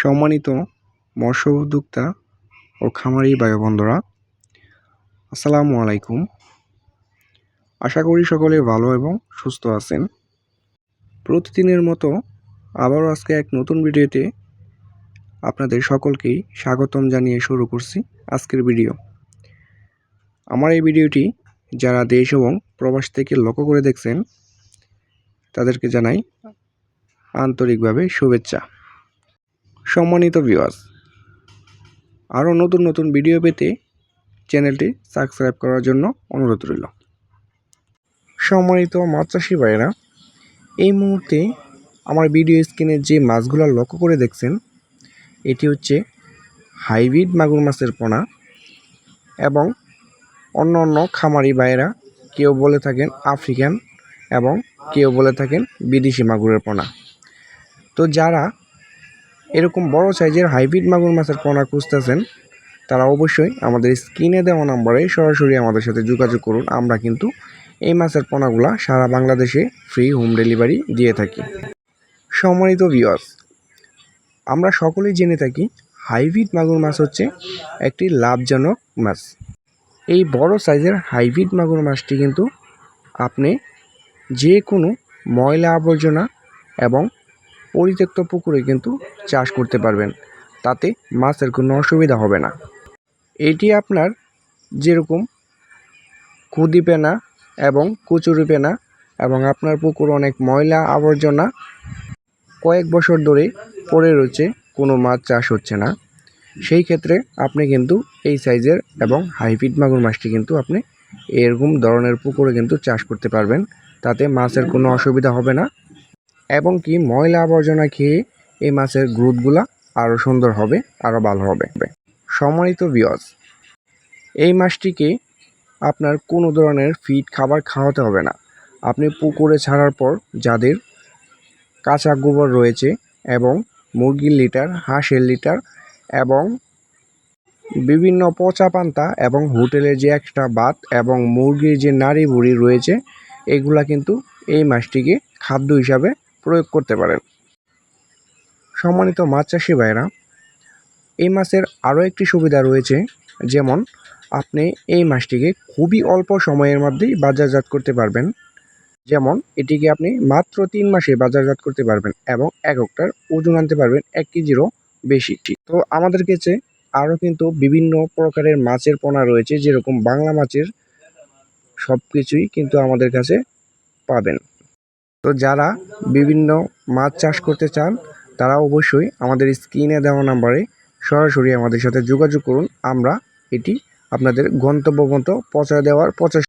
সম্মানিত মৎস্য উদ্যোক্তা ও খামারি ভাই বন্ধুরা আসসালামু আলাইকুম। আশা করি সকলে ভালো এবং সুস্থ আছেন। প্রতিদিনের মতো আবারও আজকে এক নতুন ভিডিওতে আপনাদের সকলকেই স্বাগতম জানিয়ে শুরু করছি আজকের ভিডিও। আমার এই ভিডিওটি যারা দেশ এবং প্রবাস থেকে লক্ষ্য করে দেখছেন, তাদেরকে জানাই আন্তরিকভাবে শুভেচ্ছা। সম্মানিত ভিউয়ার্স আরও নতুন নতুন ভিডিও পেতে চ্যানেলটি সাবস্ক্রাইব করার জন্য অনুরোধ রইল। সম্মানিত মাছ চাষি ভাইয়েরা, এই মুহূর্তে আমার ভিডিও স্ক্রিনে যে মাছগুলো লক্ষ্য করে দেখছেন, এটি হচ্ছে হাইব্রিড মাগুর মাছের পোনা এবং অন্য অন্য খামারি ভাইয়েরা কেউ বলে থাকেন আফ্রিকান এবং কেউ বলে থাকেন বিদেশি মাগুরের পোনা। তো যারা এরকম বড় সাইজের হাইব্রিড মাগুর মাছের পোনা খুঁজতেছেন, তারা অবশ্যই আমাদের স্ক্রিনে দেওয়া নাম্বারে সরাসরি আমাদের সাথে যোগাযোগ করুন। আমরা কিন্তু এই মাছের পোনাগুলা সারা বাংলাদেশে ফ্রি হোম ডেলিভারি দিয়ে থাকি। সম্মানিত ভিওয়ার্স আমরা সকলেই জেনে থাকি, হাইব্রিড মাগুর মাছ হচ্ছে একটি লাভজনক মাছ। এই বড় সাইজের হাইব্রিড মাগুর মাছটি কিন্তু আপনি যে কোনো ময়লা আবর্জনা এবং পরিত্যক্ত পুকুরে কিন্তু চাষ করতে পারবেন। তাতে মাছের কোনো অসুবিধা হবে না। এটি আপনার যেরকম খুদি পেনা এবং কুচুরি পেনা এবং আপনার পুকুর অনেক ময়লা আবর্জনা কয়েক বছর ধরে পড়ে রয়েছে, কোনো মাছ চাষ হচ্ছে না। সেই ক্ষেত্রে আপনি কিন্তু এই সাইজের এবং হাইব্রিড মাগুর মাছটি কিন্তু আপনি এরকম ধরনের পুকুরে কিন্তু চাষ করতে পারবেন। তাতে মাছের কোনো অসুবিধা হবে না। এবং কি ময়লা আবর্জনা খেয়ে এই মাছের গ্রোথগুলা আরও সুন্দর হবে আরও ভালো হবে। সম্মানিত বিয়স এই মাছটিকে আপনার কোনো ধরনের ফিড খাবার খাওয়াতে হবে না। আপনি পুকুরে ছাড়ার পর যাদের কাঁচা গোবর রয়েছে এবং মুরগির লিটার, হাঁসের লিটার এবং বিভিন্ন পচা পান্তা এবং হোটেলের যে একটা ভাত এবং মুরগির যে নাড়ি বুড়ি রয়েছে, এগুলা কিন্তু এই মাছটিকে খাদ্য হিসাবে প্রয়োগ করতে পারেন। সম্মানিত মাছ চাষি ভাইরা এই মাছের আরও একটি সুবিধা রয়েছে, যেমন আপনি এই মাছটিকে খুবই অল্প সময়ের মধ্যেই বাজারজাত করতে পারবেন। যেমন এটিকে আপনি মাত্র তিন মাসে বাজারজাত করতে পারবেন এবং এক এককটার ওজন আনতে পারবেন এক কেজিরও বেশি। তো আমাদের কাছে আরও কিন্তু বিভিন্ন প্রকারের মাছের পোনা রয়েছে, যেরকম বাংলা মাছের সব কিছুই কিন্তু আমাদের কাছে পাবেন। তো যারা বিভিন্ন মাছ চাষ করতে চান, তারা অবশ্যই আমাদের স্ক্রিনে দেওয়া নাম্বারে সরাসরি আমাদের সাথে যোগাযোগ করুন। আমরা এটি আপনাদের গন্তব্য মতো পৌঁছে দেওয়ার প্রচেষ্টা